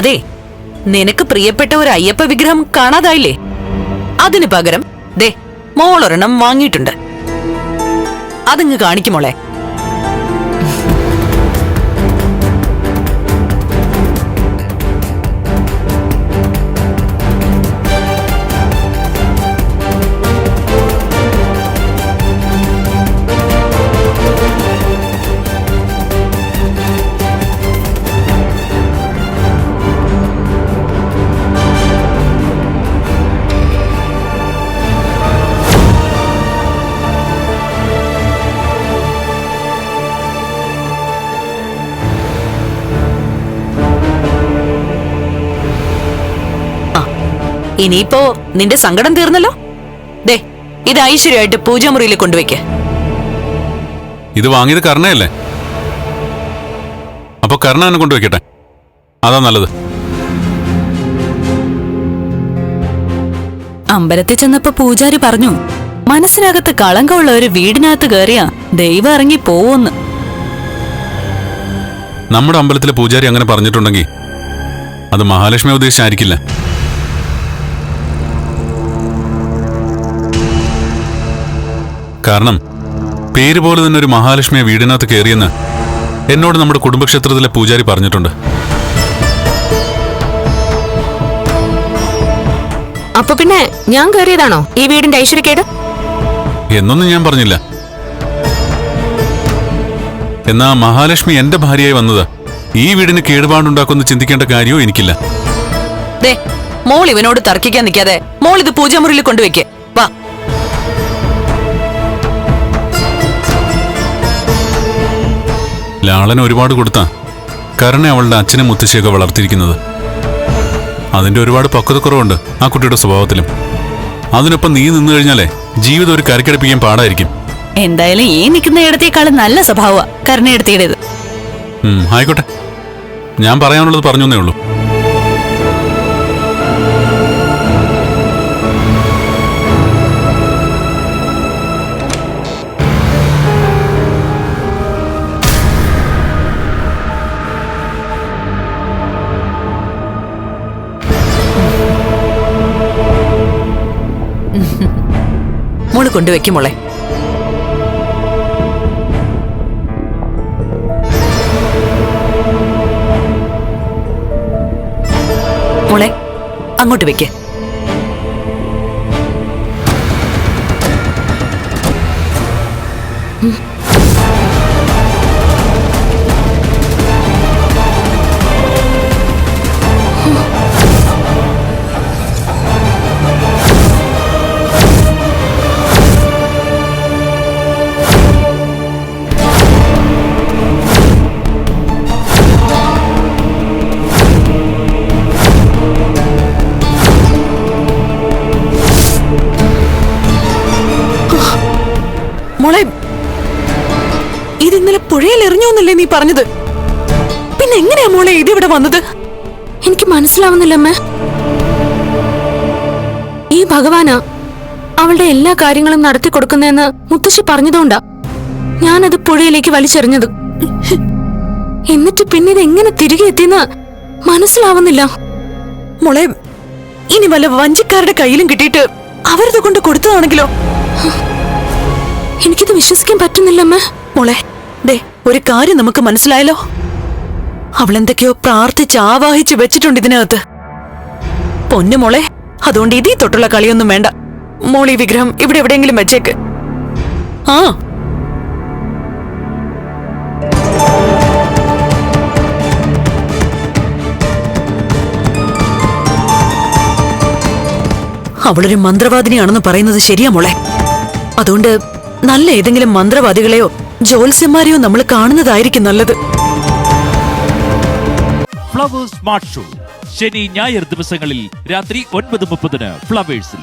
അതെ നിനക്ക് പ്രിയപ്പെട്ട ഒരു അയ്യപ്പ വിഗ്രഹം കാണാതായില്ലേ? അതിനു പകരം ദേ മോളൊരെണ്ണം വാങ്ങിയിട്ടുണ്ട്. അതിങ്ങ് കാണിക്കുമോളെ ഇനിയിപ്പോ നിന്റെ സങ്കടം തീർന്നല്ലോ? ദേ ഇത് ഐശ്വര്യമായിട്ട് പൂജാമുറിയിൽ കൊണ്ടുവയ്ക്ക്. ഇത് വാങ്ങിയത് കർണയല്ലേ അപ്പൊ കർണ എന്നെ കൊണ്ടുവയ്ക്കട്ടെ. അതാ നല്ലത്. അമ്പലത്തിൽ ചെന്നപ്പോ പൂജാരി പറഞ്ഞു മനസ്സിനകത്ത് കളങ്കമുള്ള ഒരു വീടിനകത്ത് കയറിയാ ദൈവം ഇറങ്ങി പോവെന്ന്. നമ്മുടെ അമ്പലത്തിലെ പൂജാരി അങ്ങനെ പറഞ്ഞിട്ടുണ്ടെങ്കിൽ അത് മഹാലക്ഷ്മി ഉദ്ദേശിച്ചായിരിക്കില്ല. കാരണം പേര് പോലെ തന്നെ ഒരു മഹാലക്ഷ്മിയെ വീടിനകത്ത് കയറിയെന്ന് എന്നോട് നമ്മുടെ കുടുംബക്ഷേത്രത്തിലെ പൂജാരി പറഞ്ഞിട്ടുണ്ട്. അപ്പൊ പിന്നെ ഞാൻ കയറിയതാണോ? ഈ വീടിന്റെ ഐശ്വര്യക്കേട്? എന്നൊന്നും ഞാൻ പറഞ്ഞില്ല. എന്നാ മഹാലക്ഷ്മി എന്റെ ഭാര്യയായി വന്നത് ഈ വീടിന് കേടുപാടുണ്ടാക്കുമെന്ന് ചിന്തിക്കേണ്ട കാര്യവും എനിക്കില്ല. ദേ മോൾ ഇവനോട് തർക്കിക്കാൻ നിൽക്കാതെ മോൾ ഇത് പൂജാമുറിയിൽ കൊണ്ടുവയ്ക്ക്. ലാളൻ ഒരുപാട് കൊടുത്താ. കരണെ അവളുടെ അച്ഛനും മുത്തശ്ശിയൊക്കെ വളർത്തിയിരിക്കുന്നത്. അതിന്റെ ഒരുപാട് പക്വതക്കുറവുണ്ട് ആ കുട്ടിയുടെ സ്വഭാവത്തിലും. അതിനൊപ്പം നീ നിന്നു കഴിഞ്ഞാലേ ജീവിതം ഒരു കരക്കടിപ്പിക്കാൻ പാടായിരിക്കും. എന്തായാലും ഈ നിൽക്കുന്ന ഇടത്തേക്കാളും നല്ല സ്വഭാവ കരുണയെടുത്തിയുടേത്. ആയിക്കോട്ടെ. ഞാൻ പറയാനുള്ളത് പറഞ്ഞേ ഉള്ളൂ. മോൾ കൊണ്ടുവെക്കുമോളെ മോളെ. മോളെ അങ്ങോട്ട് വെക്ക്. മോളെ ഇത് ഇന്നലെ പുഴയിൽ എറിഞ്ഞോന്നല്ലേ നീ പറഞ്ഞത്? പിന്നെ എങ്ങനെയാ മോളെ ഇത് ഇവിടെ വന്നത്? എനിക്ക് മനസ്സിലാവുന്നില്ല അമ്മ. ഈ ഭഗവാന അവളുടെ എല്ലാ കാര്യങ്ങളും നടത്തി കൊടുക്കുന്നതെന്ന് മുത്തശ്ശി പറഞ്ഞതുകൊണ്ടാ ഞാനത് പുഴയിലേക്ക് വലിച്ചെറിഞ്ഞത്. എന്നിട്ട് പിന്നെ ഇത് എങ്ങനെ തിരികെ എത്തിയെന്ന് മനസ്സിലാവുന്നില്ല. മോളെ ഇനി വല്ല വഞ്ചിക്കാരുടെ കയ്യിലും കിട്ടിയിട്ട് അവരത് കൊണ്ട് കൊടുത്തതാണെങ്കിലോ? എനിക്കിത് വിശ്വസിക്കാൻ പറ്റുന്നില്ല അമ്മേ മോളെ ദേ ഒരു കാര്യം നമുക്ക് മനസ്സിലായല്ലോ. അവൾ എന്തൊക്കെയോ പ്രാർത്ഥിച്ച് ആവാഹിച്ച് വെച്ചിട്ടുണ്ട് ഇതിനകത്ത്. പൊന്നു മോളെ അതുകൊണ്ട് ഇതീ തൊട്ടുള്ള കളിയൊന്നും വേണ്ട. മോൾ ഈ വിഗ്രഹം ഇവിടെ എവിടെയെങ്കിലും വെച്ചേക്ക്. ആ. അവളൊരു മന്ത്രവാദിനിയാണെന്ന് പറയുന്നത് ശരിയാ മോളെ. അതുകൊണ്ട് നല്ല ഏതെങ്കിലും മന്ത്രവാദികളെയോ ജ്യോത്സ്യന്മാരെയോ നമ്മൾ കാണുന്നതായിരിക്കും നല്ലത്. ഫ്ലവേഴ്സ് ഷോ ശനി ഞായർ ദിവസങ്ങളിൽ രാത്രി ഒൻപത് മുപ്പതിന് ഫ്ലവേഴ്സിൽ